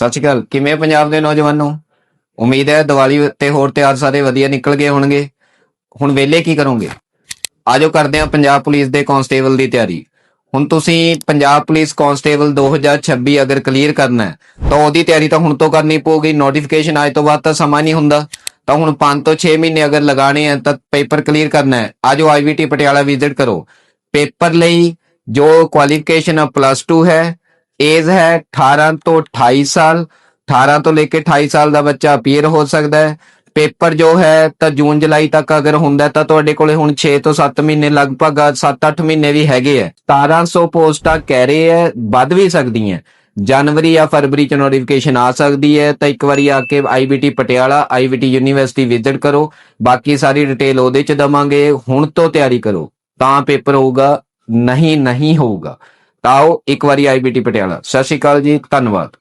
ਸਤਿ ਸ਼੍ਰੀ ਅਕਾਲ। ਕਿਵੇਂ ਪੰਜਾਬ ਦੇ ਨੌਜਵਾਨੋ? ਉਮੀਦ ਹੈ ਦੀਵਾਲੀ ਤੇ ਹੋਰ ਤਿਉਹਾਰ ਸਾਰੇ ਵਧੀਆ ਨਿਕਲ ਗਏ ਹੋਣਗੇ। ਹੁਣ ਵੇਲੇ ਕੀ ਕਰੋਗੇ? ਆਜੋ ਕਰਦੇ ਹਾਂ ਪੰਜਾਬ ਪੁਲਿਸ ਦੇ ਕਾਂਸਟੇਬਲ ਦੀ ਤਿਆਰੀ। ਹੁਣ ਤੁਸੀਂ ਪੰਜਾਬ ਪੁਲਿਸ ਕਾਂਸਟੇਬਲ 2026 ਅਗਰ ਕਲੀਅਰ ਕਰਨਾ ਹੈ, ਤਾਂ ਉਹਦੀ ਤਿਆਰੀ ਤਾਂ ਹੁਣ ਤੋਂ ਕਰਨੀ ਪਊਗੀ। ਨੋਟੀਫਿਕੇਸ਼ਨ ਆਏ ਤੋਂ ਬਾਅਦ ਤਾਂ ਸਮਾਂ ਨਹੀਂ ਹੁੰਦਾ। ਤਾਂ ਹੁਣ 5 ਤੋਂ 6 ਮਹੀਨੇ ਅਗਰ ਲਗਾਣੇ ਹੈ ਤਾਂ ਪੇਪਰ ਕਲੀਅਰ ਕਰਨਾ ਹੈ। ਆਜੋ ਆਈਵੀਟੀ ਪਟਿਆਲਾ ਵਿਜ਼ਿਟ ਕਰੋ। ਪੇਪਰ ਲਈ ਜੋ ਕੁਆਲੀਫਿਕੇਸ਼ਨ ਪਲੱਸ 2 ਹੈ ਏਜ ਹੈ 18 ਤੋਂ 28 ਸਾਲ 18 ਤੋਂ ਲੈ ਕੇ 28 ਸਾਲ ਦਾ ਬੱਚਾ ਅਪੀਅਰ ਹੋ ਸਕਦਾ ਹੈ। ਪੇਪਰ ਜੋ ਹੈ ਤਾਂ ਜੂਨ, ਜੁਲਾਈ ਤੱਕ ਅਗਰ ਹੁੰਦਾ ਤਾਂ ਤੁਹਾਡੇ ਕੋਲੇ ਹੁਣ 6 ਤੋਂ 7 ਮਹੀਨੇ, ਲਗਭਗ 7-8 ਮਹੀਨੇ ਵੀ ਹੈਗੇ ਹੈ। 1700 ਪੋਸਟਾਂ ਕਹਿ ਰਹੇ ਹੈ, ਵੱਧ ਵੀ ਸਕਦੀਆਂ ਜਨਵਰੀ ਜਾਂ ਫਰਵਰੀ ਚ ਨੋਟੀਫਿਕੇਸ਼ਨ ਆ ਸਕਦੀ ਹੈ ਤਾਂ ਇੱਕ ਵਾਰੀ ਆ ਕੇ IBT Patiala IBT university visit ਕਰੋ। ਬਾਕੀ ਸਾਰੀ ਡਿਟੇਲ ਉਹਦੇ ਚ ਦਵਾਂਗੇ। ਹੁਣ ਤੋਂ ਤਿਆਰੀ ਕਰੋ। ਤਾਂ ਪੇਪਰ ਹੋਊਗਾ, ਨਹੀਂ ਨਹੀਂ ਹੋਊਗਾ। ਆਓ ਇੱਕ ਵਾਰੀ ਆਈਬੀਟੀ ਪਟਿਆਲਾ। ਸਤਿ ਸ਼੍ਰੀ ਅਕਾਲ ਜੀ ਧੰਨਵਾਦ।